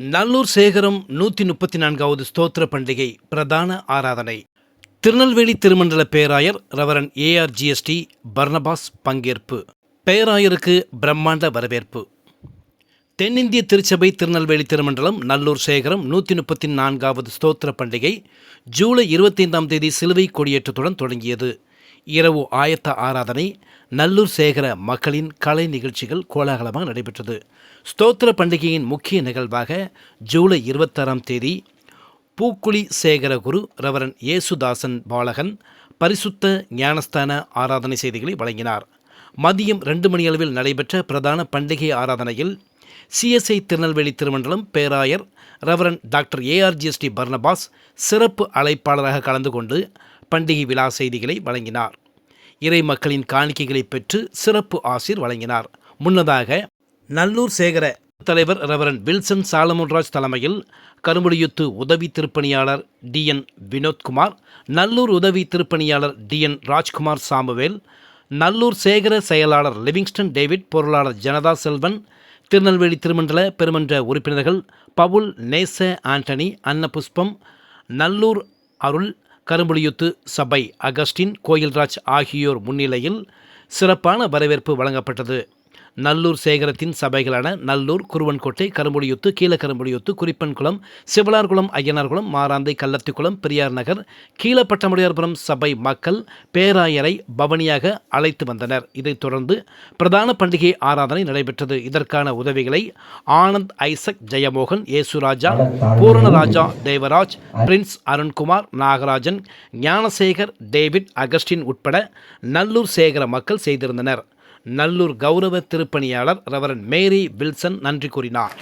நல்லூர் சேகரம் நூற்றி முப்பத்தி நான்காவது ஸ்தோத்திர பண்டிகை பிரதான ஆராதனை. திருநெல்வேலி திருமண்டல பேராயர் ரவரன் ஏஆர்ஜிஎஸ்டி பர்னபாஸ் பங்கேற்பு. பேராயருக்கு பிரம்மாண்ட வரவேற்பு. தென்னிந்திய திருச்சபை திருநெல்வேலி திருமண்டலம் நல்லூர் சேகரம் நூற்றி முப்பத்தி நான்காவது ஸ்தோத்திர பண்டிகை ஜூலை இருபத்தைந்தாம் தேதி சிலுவை கொடியேற்றத்துடன் தொடங்கியது. இரவு ஆயத்த ஆராதனை நல்லூர் சேகர மக்களின் கலை நிகழ்ச்சிகள் கோலாகலமாக நடைபெற்றது. ஸ்தோத்திர பண்டிகையின் முக்கிய நிகழ்வாக ஜூலை இருபத்தாறாம் தேதி பூக்குழி சேகர குரு ரவரன் இயேசுதாசன் பாலகன் பரிசுத்த ஞானஸ்தான ஆராதனை செய்திகளை வழங்கினார். மதியம் ரெண்டு மணியளவில் நடைபெற்ற பிரதான பண்டிகை ஆராதனையில் சிஎஸ்ஐ திருநெல்வேலி திருமண்டலம் பேராயர் ரெவரன் டாக்டர் ஏஆர்ஜிஎஸ்டி பர்னபாஸ் சிறப்பு அழைப்பாளராக கலந்து கொண்டு பண்டிகை விழா செய்திகளை வழங்கினார். இறை மக்களின் காணிக்கைகளை பெற்று சிறப்பு ஆசிர் வழங்கினார். முன்னதாக நல்லூர் சேகர தலைவர் ரெவரன் வில்சன் சாலமோன்ராஜ் தலைமையில் கருமுடியுத்து உதவி திருப்பணியாளர் டிஎன் வினோத்குமார் நல்லூர் உதவி திருப்பணியாளர் டிஎன் ராஜ்குமார் சாமுவேல் நல்லூர் சேகர செயலாளர் லிவிங்ஸ்டன் டேவிட் பொருளாளர் ஜனதா செல்வன் திருநெல்வேலி திருமண்டல பெருமன்ற உறுப்பினர்கள் பவுல் நேச ஆண்டனி அன்னபுஷ்பம் நல்லூர் அருள் கரும்புலியுத்து சபை அகஸ்டின் கோயில்ராஜ் ஆகியோர் முன்னிலையில் சிறப்பான வரவேற்பு வழங்கப்பட்டது. நல்லூர் சேகரத்தின் சபைகளான நல்லூர் குருவன்கோட்டை கரும்புடியுத்து கீழக்கரும்புடியுத்து குறிப்பன்குளம் சிவலார்குளம் ஐயனார்குளம் மாராந்தை கள்ளத்திக்குளம் பெரியார் நகர் கீழப்பட்டமுடியார்புரம் சபை மக்கள் பேராயரை பவனியாக அழைத்து வந்தனர். இதைத் தொடர்ந்து பிரதான பண்டிகை ஆராதனை நடைபெற்றது. இதற்கான உதவிகளை Anand Isaac Jeyamohan Yesuraja Pooranaraja Devaraj Prince Arunkumar Nagarajan Gnanasekar David Augustine உட்பட நல்லூர் சேகர மக்கள் செய்திருந்தனர். நல்லூர் கௌரவ திருப்பணியாளர் ரெவரன் மேரி வில்சன் நன்றி கூறினார்.